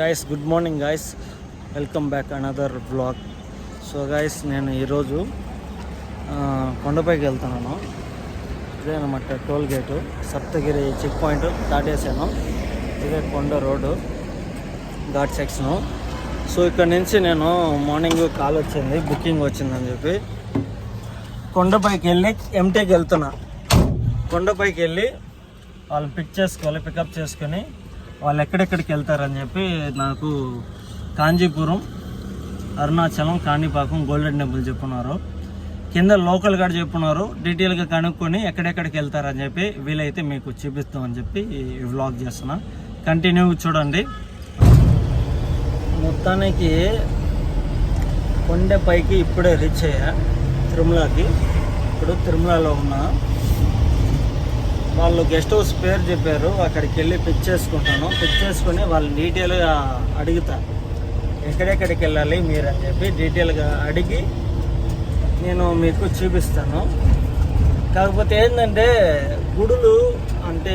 Guys good morning guys welcome back another blog so guys నేను ఈరోజు కొండపైకి వెళ్తున్నాను. ఇదేనమాట toll gate. Saptagiri check point దాటేసాను. ఇదే కొండ రోడ్డు ఘాట్ సెక్షను. సో ఇక్కడ నుంచి నేను మార్నింగ్ కాల్ వచ్చింది బుకింగ్ వచ్చిందని చెప్పి. కొండపైకి వెళ్ళి ఎంటేకి వెళ్తున్నా. కొండపైకి వెళ్ళి వాళ్ళు పిక్ చేసుకోవాలి పికప్ చేసుకొని వాళ్ళు ఎక్కడెక్కడికి వెళ్తారని చెప్పి నాకు కాంచీపురం అరుణాచలం కాణిపాకం గోల్డెన్ టెంపుల్ చెప్పున్నారు. కింద లోకల్ గారు చెప్పున్నారు. డీటెయిల్గా కనుక్కొని ఎక్కడెక్కడికి వెళ్తారని చెప్పి వీలైతే మీకు చూపిస్తామని చెప్పి వ్లాగ్ చేస్తున్నా. కంటిన్యూ చూడండి. మొత్తానికి కొండపైకి ఇప్పుడే రీచ్ అయ్యా తిరుమలకి. ఇప్పుడు తిరుమలలో ఉన్నా. వాళ్ళు గెస్ట్ హౌస్ పేరు చెప్పారు. అక్కడికి వెళ్ళి పిక్ చేసుకుంటాను. పిక్ చేసుకుని వాళ్ళు డీటెయిల్గా అడుగుతా ఎక్కడెక్కడికి వెళ్ళాలి మీరు అని చెప్పి డీటెయిల్గా అడిగి నేను మీకు చూపిస్తాను. కాకపోతే ఏంటంటే గుడులు అంటే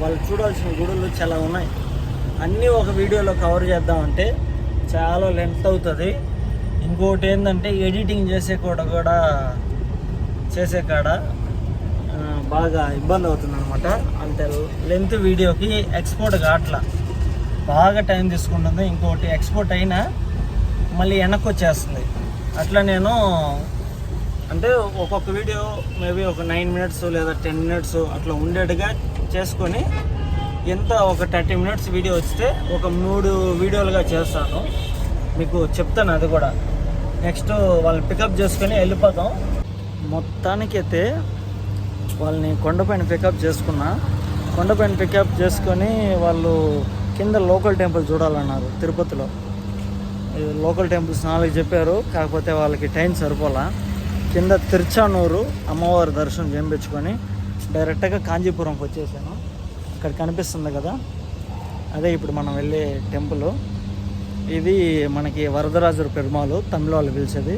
వాళ్ళు చూడాల్సిన గుడులు చాలా ఉన్నాయి. అన్నీ ఒక వీడియోలో కవర్ చేద్దామంటే చాలా లెంత్ అవుతుంది. ఇంకోటి ఏంటంటే ఎడిటింగ్ చేసే కూడా కూడా చేసే కాడ బాగా ఇబ్బంది అవుతుంది అనమాట అంటే లెంత్ వీడియోకి ఎక్స్పోర్ట్ కావట్లా. బాగా టైం తీసుకుంటుంది. ఇంకోటి ఎక్స్పోర్ట్ అయినా మళ్ళీ వెనక్కి వచ్చేస్తుంది అట్లా నేను అంటే ఒక్కొక్క వీడియో మేబీ ఒక నైన్ మినిట్స్ లేదా టెన్ మినిట్స్ అట్లా ఉండేట్టుగా చేసుకొని ఎంత ఒక థర్టీ మినిట్స్ వీడియో వస్తే ఒక మూడు వీడియోలుగా చేస్తాను. మీకు చెప్తాను అది కూడా. నెక్స్ట్ వాళ్ళని పికప్ చేసుకొని వెళ్ళిపోతాం. మొత్తానికైతే వాళ్ళని కొండపైన పికప్ చేసుకున్నా. కొండపైన పికప్ చేసుకొని వాళ్ళు కింద లోకల్ టెంపుల్ చూడాలన్నారు తిరుపతిలో. లోకల్ టెంపుల్స్ నాలుగు చెప్పారు. కాకపోతే వాళ్ళకి టైం సరిపోలా. కింద తిరుచానూరు అమ్మవారి దర్శనం చేయించుకొని డైరెక్ట్గా కాంచీపురంకి వచ్చేసాను. ఇక్కడ కనిపిస్తుంది కదా. అదే ఇప్పుడు మనం వెళ్ళే టెంపుల్ ఇది మనకి వరదరాజుల పెరుమాలు తమిళ వాళ్ళు పిలిచేది.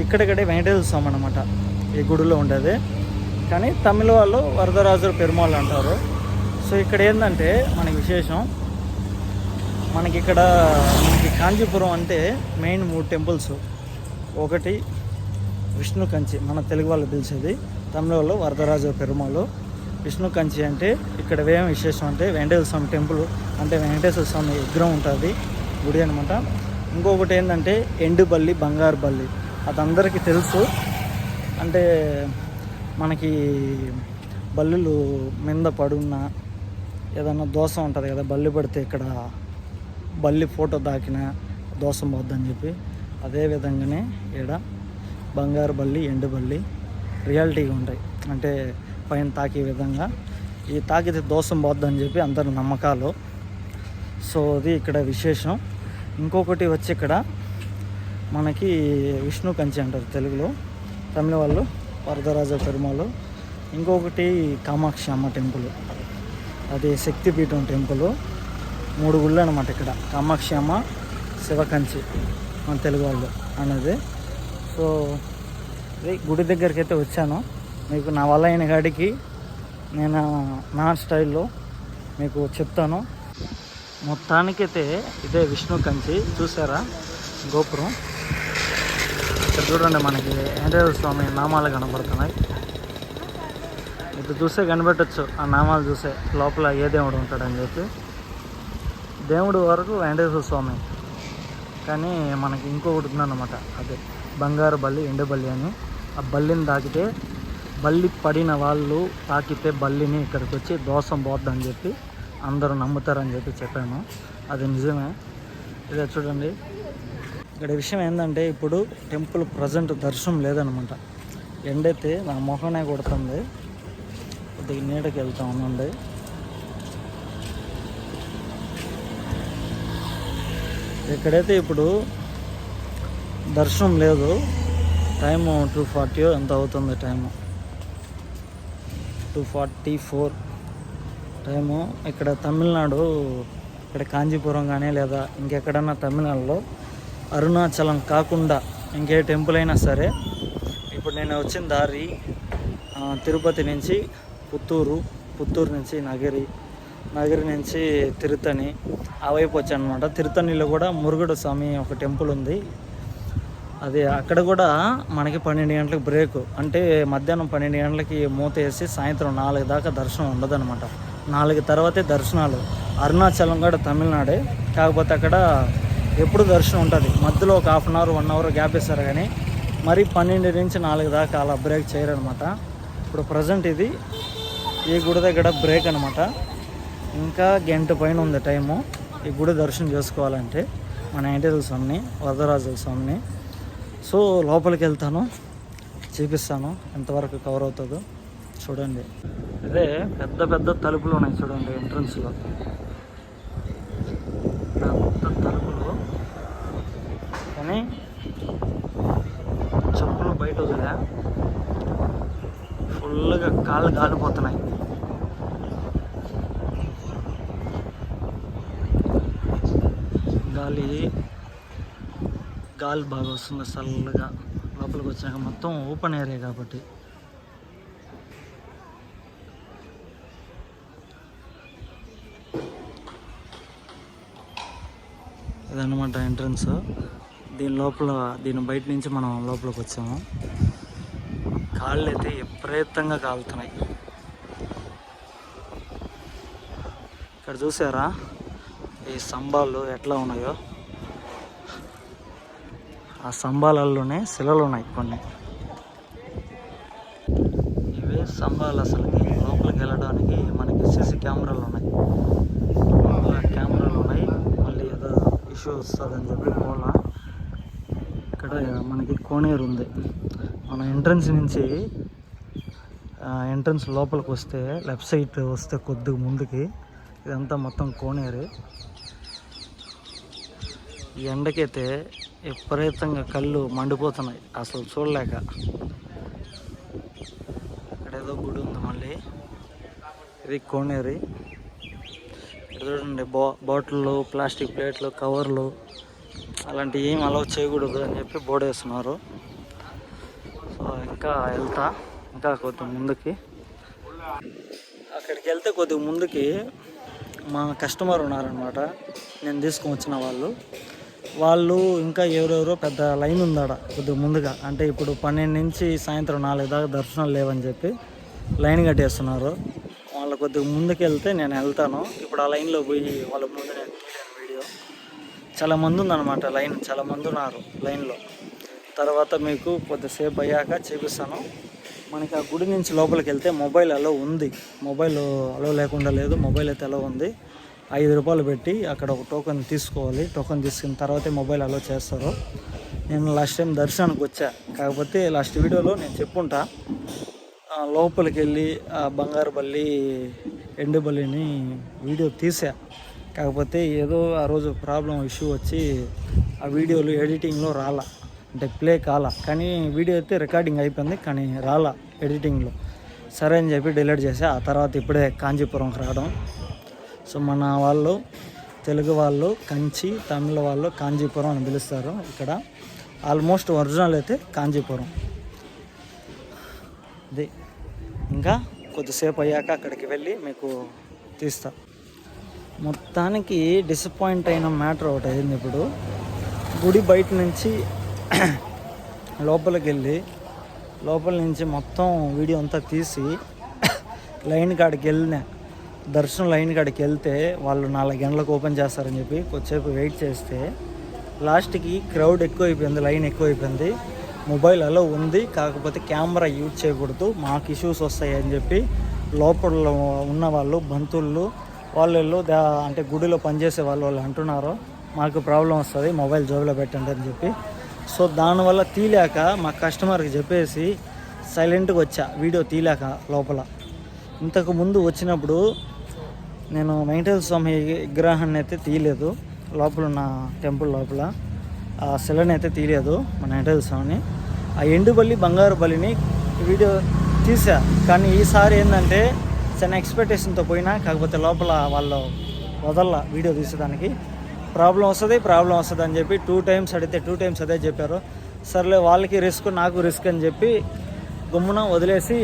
ఇక్కడిక్కడే వెంకటేశ్వర స్వామి అనమాట ఈ గుడిలో ఉండేది. కానీ తమిళ వాళ్ళు వరదరాజుల పెరుమాళ్ళు అంటారు. సో ఇక్కడ ఏంటంటే మనకి విశేషం మనకి ఇక్కడ మనకి కాంచీపురం అంటే మెయిన్ మూడు టెంపుల్స్. ఒకటి విష్ణు కంచి మన తెలుగు వాళ్ళు పిలిచేది తమిళ వాళ్ళు వరదరాజు పెరుమాలు విష్ణు కంచి అంటే ఇక్కడ ఏం విశేషం అంటే వెంకటేశ్వర స్వామి టెంపుల్ అంటే వెంకటేశ్వర స్వామి విగ్రహం ఉంటుంది గుడి అనమాట ఇంకొకటి ఏంటంటే ఎండుబల్లి బంగారు బల్లి. అది అందరికీ తెలుసు. అంటే మనకి బల్లులు మింద పడున్న ఏదన్నా దోషం ఉంటుంది కదా బల్లి పడితే ఇక్కడ బల్లి ఫోటో దాకిన దోషం పోద్దని చెప్పి అదే విధంగానే ఈడ బంగారు బల్లి ఎండు బల్లి రియాలిటీగా ఉంటాయి. అంటే పైన తాకే విధంగా ఈ తాకితే దోషం పోద్దని చెప్పి అందరి నమ్మకాలు. సో అది ఇక్కడ విశేషం. ఇంకొకటి వచ్చి ఇక్కడ మనకి విష్ణు కంచి అంటారు తెలుగులో. తమిళ వాళ్ళు వరదరాజ పెరుమాలు ఇంకొకటి కామాక్షి అమ్మ టెంపుల్. అది శక్తిపీఠం టెంపుల్. మూడు గుళ్ళు అనమాట ఇక్కడ. కామాక్షి అమ్మ శివకంచి మన తెలుగు వాళ్ళు అనేది సో ఇది గుడి దగ్గరికి అయితే వచ్చాను. మీకు నా వల్ల అయిన కాడికి నేను నా స్టైల్లో మీకు చెప్తాను. మొత్తానికైతే ఇదే విష్ణు కంచి చూసారా? గోపురం. ఇక్కడ చూడండి మనకి వెంకటేశ్వర స్వామి నామాలు కనబడుతున్నాయి. ఇప్పుడు చూస్తే కనిపెట్టచ్చు ఆ నామాలు చూసే లోపల ఏ దేవుడు ఉంటాడని చెప్పి. దేవుడు వరకు వెంకటేశ్వర స్వామి. కానీ మనకి ఇంకొకటి ఉందన్నమాట అదే బంగారు బల్లి ఎండు బల్లి అని. ఆ బల్లిని తాకితే బల్లి పడిన వాళ్ళు తాకితే బల్లిని ఇక్కడికి వచ్చి దోషం పోద్దని చెప్పి అందరూ నమ్ముతారని చెప్పి చెప్పాను. అది నిజమే. ఇదే చూడండి. ఇక్కడ విషయం ఏంటంటే ఇప్పుడు టెంపుల్ ప్రజెంట్ దర్శనం లేదనమాట. ఎండైతే నా మొహనే కొడుతుంది. కొద్దిగా నీడకి వెళ్తా ఉండండి. ఇక్కడైతే ఇప్పుడు దర్శనం లేదు. టైము టూ ఫార్టీ ఎంత అవుతుంది time? Two forty four time. ఇక్కడ తమిళనాడు ఇక్కడ కాంచీపురం కానీ లేదా ఇంకెక్కడన్నా తమిళనాడులో అరుణాచలం కాకుండా ఇంకే టెంపుల్ అయినా సరే ఇప్పుడు నేను వచ్చిన దారి తిరుపతి నుంచి పుత్తూరు పుత్తూరు నుంచి నగరి నగిరి నుంచి తిరుతని ఆ వైపు వచ్చాను అనమాట తిరుతనిలో కూడా మురుగుడు స్వామి ఒక టెంపుల్ ఉంది. అది అక్కడ కూడా మనకి పన్నెండు గంటలకు బ్రేక్. అంటే మధ్యాహ్నం పన్నెండు గంటలకి మూత వేసి సాయంత్రం నాలుగు దాకా దర్శనం ఉండదన్నమాట. నాలుగు తర్వాతే దర్శనాలు. అరుణాచలం కూడా తమిళనాడే. కాకపోతే అక్కడ ఎప్పుడు దర్శనం ఉంటుంది. మధ్యలో ఒక half an hour one hour gap ఇస్తారు కానీ మరి పన్నెండు నుంచి నాలుగు దాకా అలా బ్రేక్ చేయరనమాట ఇప్పుడు ప్రజెంట్ ఇది. ఈ గుడి దగ్గర బ్రేక్ అనమాట ఇంకా గంట పైన ఉంది టైము ఈ గుడి దర్శనం చేసుకోవాలంటే మన వెంకటేశ్వర స్వామిని వరదరాజుల స్వామిని. సో లోపలికి వెళ్తాను. చూపిస్తాను ఎంతవరకు కవర్ అవుతుందో. చూడండి. అదే పెద్ద పెద్ద తలుపులు ఉన్నాయి చూడండి ఎంట్రన్స్లో పెద్ద తలుపులు కానీ చెప్పులు బయట వదిలే ఫుల్గా కాళ్ళు కాలిపోతున్నాయి. గాలి గాలి బాగా వస్తుంది చల్లగా. లోపలికి వచ్చినాక మొత్తం ఓపెన్ ఏరియా కాబట్టి. ఇదన్నమాట ఎంట్రన్స్. దీని లోపల దీని బయట నుంచి మనం లోపలికి వచ్చాము. కాళ్ళు అయితే విపరీతంగా కాలుతున్నాయి. ఇక్కడ చూసారా? ఈ స్తంభాలు ఎట్లా ఉన్నాయో? ఆ స్తంభాలలోనే శిలలు ఉన్నాయి కొన్ని. ఇవే స్తంభాలు అసలుకి లోపలికి వెళ్ళడానికి మనకి సీసీ కెమెరాలు ఉన్నాయి. కెమెరాలు ఉన్నాయి. మళ్ళీ ఏదో ఇష్యూ వస్తుందని చెప్పి పోలా. ఇక్కడ మనకి కోనేరు ఉంది. మన ఎంట్రన్స్ నుంచి ఎంట్రన్స్ లోపలికి వస్తే లెఫ్ట్ సైడ్ వస్తే కొద్దిగా ముందుకి ఇదంతా మొత్తం కోనేరు. ఈ ఎండకైతే విపరీతంగా కళ్ళు మండిపోతున్నాయి. అసలు చూడలేక. ఇక్కడ ఏదో గుడి ఉంది మళ్ళీ. ఇది కోనేరు. ఇక్కడ చూడండి బా బాటిళ్ళు ప్లాస్టిక్ ప్లేట్లు కవర్లు అలాంటివి ఏం అలౌ చేయకూడదు అని చెప్పి బోర్డు వేస్తున్నారు. ఇంకా వెళ్తా. ఇంకా కొద్ది ముందుకి. అక్కడికి వెళ్తే కొద్దిగా ముందుకి మా కస్టమర్ ఉన్నారనమాట నేను తీసుకొని వచ్చిన వాళ్ళు. వాళ్ళు ఇంకా ఎవరెవరో పెద్ద లైన్ ఉందాడ కొద్దిగా ముందుగా. అంటే ఇప్పుడు పన్నెండు నుంచి సాయంత్రం నాలుగు దాకా దర్శనాలు లేవని చెప్పి లైన్ కట్టేస్తున్నారు. వాళ్ళ కొద్దిగా ముందుకు వెళ్తే నేను వెళ్తాను. ఇప్పుడు ఆ లైన్లో పోయి వాళ్ళ ముందు నేను వీడియో. చాలా మంది ఉందన్నమాట లైన్. చాలా మంది ఉన్నారు లైన్లో. తర్వాత మీకు కొద్దిసేపు అయ్యాక చూపిస్తాను. మనకి ఆ గుడి నుంచి లోపలికి వెళ్తే మొబైల్ అలో ఉంది. మొబైల్ అలో లేకుండా లేదు. మొబైల్ అయితే అలో ఉంది. ఐదు రూపాయలు పెట్టి అక్కడ ఒక టోకెన్ తీసుకోవాలి. టోకెన్ తీసుకున్న తర్వాతే మొబైల్ అలో చేస్తారు. నేను లాస్ట్ టైం దర్శనానికి వచ్చా. కాకపోతే లాస్ట్ వీడియోలో నేను చెప్పుంటా. లోపలికి వెళ్ళి ఆ బంగారు బల్లి ఎండు బల్లిని వీడియో తీసా. కాకపోతే ఏదో ఆ రోజు ప్రాబ్లం ఇష్యూ వచ్చి ఆ వీడియోలు ఎడిటింగ్లో రాలా. అంటే ప్లే కాల. కానీ వీడియో అయితే రికార్డింగ్ అయిపోయింది కానీ రాలా ఎడిటింగ్లో సరే అని చెప్పి డిలీట్ చేసా. ఆ తర్వాత ఇప్పుడే కాంచీపురంకి రావడం. సో మన వాళ్ళు తెలుగు వాళ్ళు కంచి తమిళ వాళ్ళు కాంచీపురం అని పిలుస్తారు ఇక్కడ. ఆల్మోస్ట్ ఒరిజినల్ అయితే కాంచీపురం. అది ఇంకా కొద్దిసేపు అయ్యాక అక్కడికి వెళ్ళి మీకు తీస్తా. మొత్తానికి డిసప్పాయింట్ అయిన మ్యాటర్ ఒకటి అయింది ఇప్పుడు. గుడి బయట నుంచి లోపలికి వెళ్ళి లోపల నుంచి మొత్తం వీడియో అంతా తీసి లైన్ కాడికి వెళ్ళినా దర్శనం లైన్ కాడికి వెళ్తే వాళ్ళు నాలుగు గంటలకు ఓపెన్ చేస్తారని చెప్పి కొద్దిసేపు వెయిట్ చేస్తే లాస్ట్కి క్రౌడ్ ఎక్కువ అయిపోయింది లైన్ ఎక్కువ అయిపోయింది మొబైల్ అలో ఉంది కాకపోతే కెమెరా యూజ్ చేయకూడదు మాకు ఇష్యూస్ వస్తాయి అని చెప్పి లోపల ఉన్న వాళ్ళు బంధువులు వాళ్ళు దా- అంటే గుడిలో పనిచేసే వాళ్ళు వాళ్ళు అంటున్నారు మాకు ప్రాబ్లం వస్తుంది మొబైల్ జోబులో పెట్టండి అని చెప్పి సో దానివల్ల తీలేక మా కస్టమర్కి చెప్పేసి సైలెంట్గా వచ్చా వీడియో తీలేక లోపల. ఇంతకు ముందు వచ్చినప్పుడు నేను వెంకటేశ్వర స్వామి విగ్రహాన్ని అయితే తీయలేదు లోపల ఉన్న టెంపుల్ లోపల. ఆ శిలని అయితే తీయలేదు మన వెంకటేశ్వర స్వామిని ఆ ఎండు బల్లి బంగారు బలిని వీడియో తీసా కానీ ఈసారి ఏంటంటే చిన్న ఎక్స్పెక్టేషన్తో పోయినా కాకపోతే లోపల వాళ్ళు వదల్ల వీడియో తీసేదానికి. ప్రాబ్లం వస్తుంది ప్రాబ్లం వస్తుంది అని చెప్పి టూ టైమ్స్ అడిగితే టూ టైమ్స్ అదే చెప్పారు. సర్లే వాళ్ళకి రిస్క్ నాకు రిస్క్ అని చెప్పి గుమ్మున వదిలేసి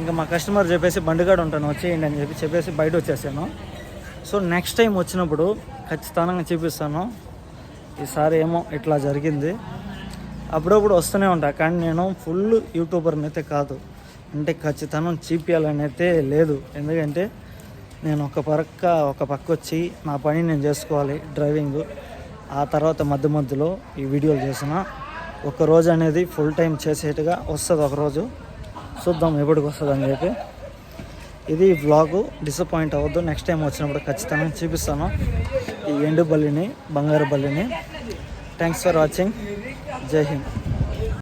ఇంకా మా కస్టమర్ చెప్పేసి బండిగాడు ఉంటాను వచ్చేయండి అని చెప్పి చెప్పేసి బయట వచ్చేసాను. సో నెక్స్ట్ టైం వచ్చినప్పుడు ఖచ్చితంగా చూపిస్తాను. ఈసారి ఏమో ఇట్లా జరిగింది. అప్పుడప్పుడు వస్తూనే ఉంటా కానీ నేను ఫుల్ యూట్యూబర్ని అయితే కాదు. అంటే ఖచ్చితంగా చూపించాలని అయితే లేదు. ఎందుకంటే నేను ఒక పక్క ఒక పక్క వచ్చి నా పని నేను చేసుకోవాలి డ్రైవింగ్. ఆ తర్వాత మధ్య మధ్యలో ఈ వీడియోలు చేసిన. ఒక రోజు అనేది ఫుల్ టైం చేసేట్టుగా వస్తుంది ఒకరోజు చూద్దాం ఎప్పటికి వస్తుంది అని చెప్పి. ఇది వ్లాగు డిసప్పాయింట్ అవ్వద్దు. నెక్స్ట్ టైం వచ్చినప్పుడు ఖచ్చితంగా చూపిస్తాను. ఈ ఎండు బల్లిని బంగారు బల్లిని. థ్యాంక్స్ ఫర్ వాచింగ్ జై హింద్.